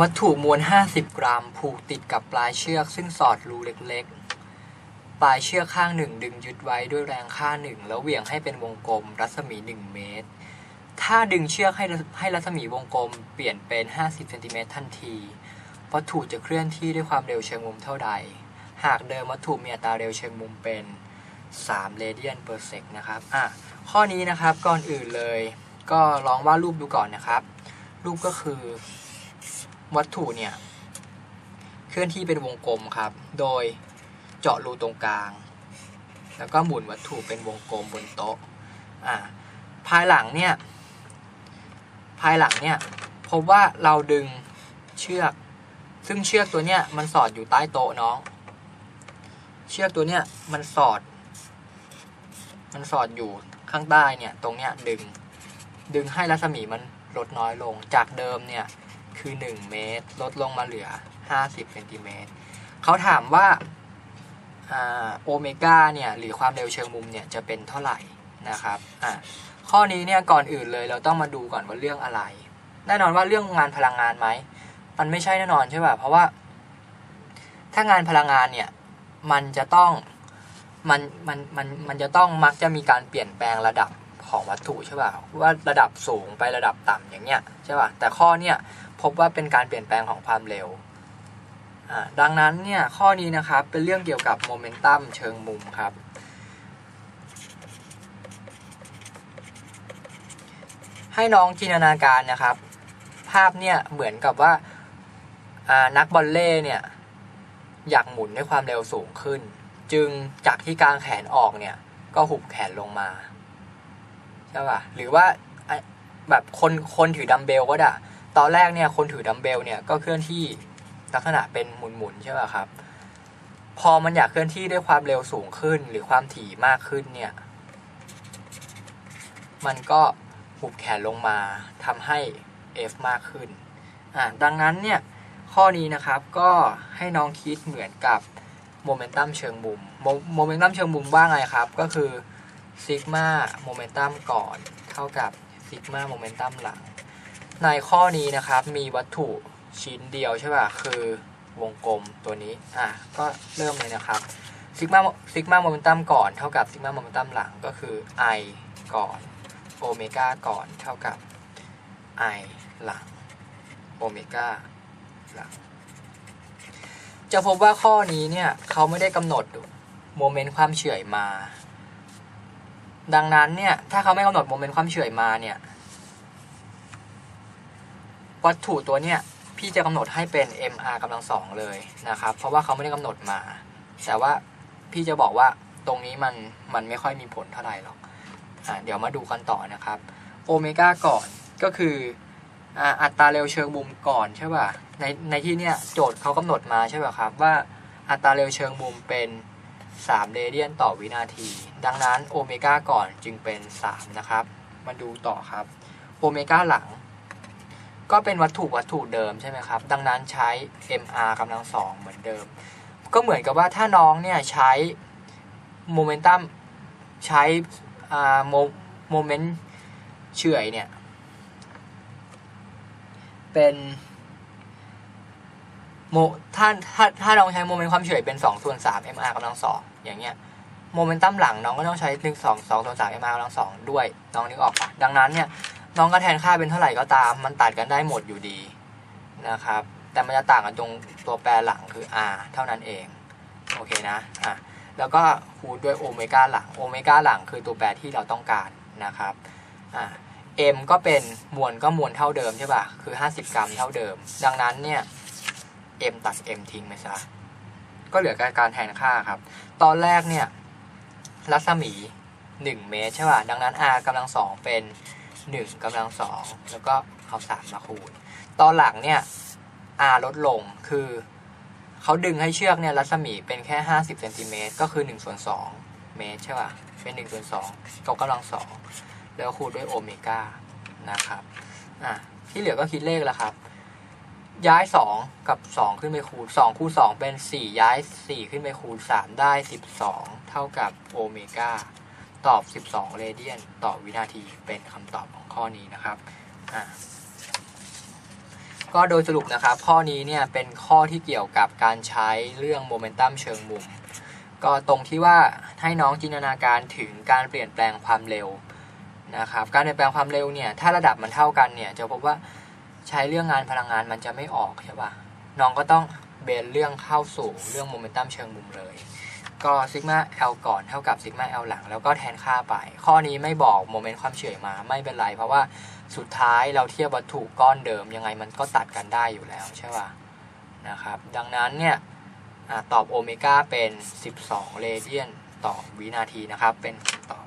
วัตถุมวล 50 กรัม ผูกติดกับปลายเชือก ซึ่งสอดรูเล็กๆ ปลายเชือกข้างหนึ่งดึงยึดไว้ด้วยแรงค่าหนึ่งแล้วเหวี่ยงให้เป็นวงกลม รัศมี 1 เมตร ถ้าดึงเชือกให้ให้รัศมีวงกลมเปลี่ยนเป็น 50เซนติเมตรทันที วัตถุจะเคลื่อนที่ด้วยความเร็วเชิงมุมเท่าใด หากเดิมวัตถุมีอัตราเร็วเชิงมุมเป็น3เรเดียนเปอร์เซกนะครับอะข้อนี้นะครับก่อนอื่นเลย ก็ลองวาดรูปดูก่อนนะครับ รูปก็คือ วัตถุเนี่ยเคลื่อนที่เป็นวงกลมครับ โดยเจาะรูตรงกลาง แล้วก็หมุนวัตถุเป็นวงกลมบนโต๊ะอะภายหลังเนี่ยภายหลังเนี่ยพบว่าเราดึงเชือก ซึ่งเชือกตัวเนี้ยมันสอดอยู่ใต้โต๊ะน้อง เชือกตัวเนี้ยมันสอด มันสอดอยู่ข้างใต้เนี่ยตรงเนี้ยดึง ดึงให้รัศมีมันลดน้อยลงจากเดิมเนี่ย คือ 1 เมตร ลดลงมาเหลือ 50เซนติเมตรเขาถามว่าโอเมก้าเนี่ยหรือความเร็วเชิงมุมเนี่ยจะเป็นเท่าไหร่นะครับอะข้อนี้เนี่ยก่อนอื่นเลยเราต้องมาดูก่อนว่าเรื่องอะไร แน่นอนว่าเรื่องงานพลังงานไหมมันไม่ใช่แน่นอนใช่ป่ะเพราะว่า ถ้างานพลังงานเนี่ยมันจะต้องมันมันมันมันจะต้องมักจะมีการเปลี่ยนแปลงระดับของวัตถุใช่ป่ะว่าระดับสูงไประดับต่ำอย่างเงี้ยใช่ป่ะแต่ข้อเนี่ย พบว่าเป็นการเปลี่ยนแปลงของความเร็ว ดังนั้นเนี่ยข้อนี้นะครับเป็นเรื่องเกี่ยวกับโมเมนตัมเชิงมุมครับให้น้องจินตนาการนะครับ ภาพเนี่ยเหมือนกับว่านักบอลเล่เนี่ยอยากหมุนด้วยความเร็วสูงขึ้น จึงจากที่กลางแขนออกเนี่ยก็หุบแขนลงมาใช่ป่ะหรือว่าแบบคนคนถือดัมเบลก็ได้ ตอนแรกเนี่ยคนถือดัมเบลเนี่ยก็เคลื่อนที่ลักษณะเป็นหมุนๆใช่ป่ะครับ พอมันอยากเคลื่อนที่ด้วยความเร็วสูงขึ้นหรือความถี่มากขึ้นเนี่ยมันก็หุบแขนลงมาทำให้ F มากขึ้นอ่าดังนั้นเนี่ยข้อนี้นะครับก็ให้น้องคิดเหมือนกับโมเมนตัมเชิงมุมโมเมนตัมเชิงมุมว่าไงครับ ก็คือซิกมาโมเมนตัมก่อน เท่ากับซิกมาโมเมนตัมหลัง ในข้อนี้นะครับมีวัตถุชิ้นเดียวใช่ป่ะคือวงกลมตัวนี้อะก็เริ่มเลยนะครับซิกมาซิกมาโมเมนตัมก่อนเท่ากับซิกมาโมเมนตัมหลังก็คือ i ก่อนโอเมก้าก่อนเท่ากับ i หลังโอเมก้าหลังจะพบว่าข้อนี้เนี่ยเขาไม่ได้กำหนดโมเมนต์ความเฉื่อยมา ดังนั้นเนี่ยถ้าเขาไม่กำหนดโมเมนต์ความเฉื่อยมาเนี่ย วัตถุตัวเนี่ยพี่จะกำหนดให้เป็น mr กำลังสองเลยนะครับ เพราะว่าเขาไม่ได้กำหนดมา แต่ว่าพี่จะบอกว่าตรงนี้มันมันไม่ค่อยมีผลเท่าไหร่หรอกอะเดี๋ยวมาดูกันต่อนะครับโอเมก้าก่อนก็คืออัตราเร็วเชิงมุมก่อนใช่ป่ะในในที่เนี้ยโจทย์เขากำหนดมาใช่ป่ะครับว่าอัตราเร็วเชิงมุมเป็น3เรเดียนต่อวินาที ดังนั้นโอเมก้าก่อนจึงเป็น 3 นะครับ มาดูต่อครับโอเมก้าหลัง ก็เป็นวัตถุวัตถุเดิมใช่ไหมครับ ดังนั้นใช้ mr กำลังสองเหมือนเดิม ก็เหมือนกับว่าถ้าน้องเนี่ยใช้โมเมนตัมใช้โมโมเมนต์เฉื่อยเนี่ย เป็นโมถ้าถ้าถ้าน้องใช้โมเมนต์ความเฉื่อยเป็น2ส่วน3 mr กำลังสองอย่างเงี้ยโมเมนตัมหลังน้องก็ต้องใช้1 2 2ส่วน3 mr กำลังสองด้วยน้องนึกออกปะดังนั้นเนี่ย น้องก็แทนค่าเป็นเท่าไหร่ก็ตาม มันตัดกันได้หมดอยู่ดีนะครับ แต่มันจะต่างกันตรงตัวแปรหลังคือ r เท่านั้นเอง โอเคนะอะแล้วก็คูณด้วยโอเมก้าหลัง โอเมก้าหลังคือตัวแปรที่เราต้องการนะครับอ่า m ก็เป็นมวลก็มวลเท่าเดิมใช่ป่ะ คือ 50 กรัมเท่าเดิม ดังนั้นเนี่ย m ตัด m ทิ้งไปซะก็เหลือการแทนค่าครับ ตอนแรกเนี่ยรัศมี 1 เมตรใช่ป่ะ ดังนั้น r กำลังสองเป็น 1กำลังสองแล้วก็เอา3มาคูณ ตอนหลังเนี่ย r ลดลงคือเขาดึงให้เชือกเนี่ยรัศมีเป็นแค่ 50เซนติเมตรก็คือ1ส่วน2เมตรใช่ป่ะ เป็น1ส่วน2ก็กำลังสองแล้วคูณด้วยโอเมก้านะครับอะที่เหลือก็คิดเลขแล้วครับ ย้าย 2 กับ 2 ขึ้นไปคูณ2คูณ2เป็น 4 ย้าย 4 ขึ้นไปคูณ 3 ได้ 12 เท่ากับโอเมก้า ตอบ 12 เรเดียนต่อวินาทีเป็นคำตอบของข้อนี้นะครับอะก็โดยสรุปนะครับ ข้อนี้เนี่ยเป็นข้อที่เกี่ยวกับการใช้เรื่องโมเมนตัมเชิงมุม ก็ตรงที่ว่าให้น้องจินตนาการถึงการเปลี่ยนแปลงความเร็วนะครับ การเปลี่ยนแปลงความเร็วเนี่ยถ้าระดับมันเท่ากันเนี่ยจะพบว่าใช้เรื่องงานพลังงานมันจะไม่ออกใช่ปะน้องก็ต้องเบนเรื่องเข้าสู่เรื่องโมเมนตัมเชิงมุมเลย ก็ซิกมา L ก่อนเท่ากับซิกมา L หลัง แล้วก็แทนค่าไป ข้อนี้ไม่บอกโมเมนต์ความเฉื่อยมาไม่เป็นไร เพราะว่าสุดท้ายเราเทียบวัตถุก้อนเดิม ยังไงมันก็ตัดกันได้อยู่แล้วใช่ป่ะนะครับ ดังนั้นเนี่ยอตอบโอเมก้าเป็น 12 เรเดียนต่อวินาทีนะครับ เป็นตอบ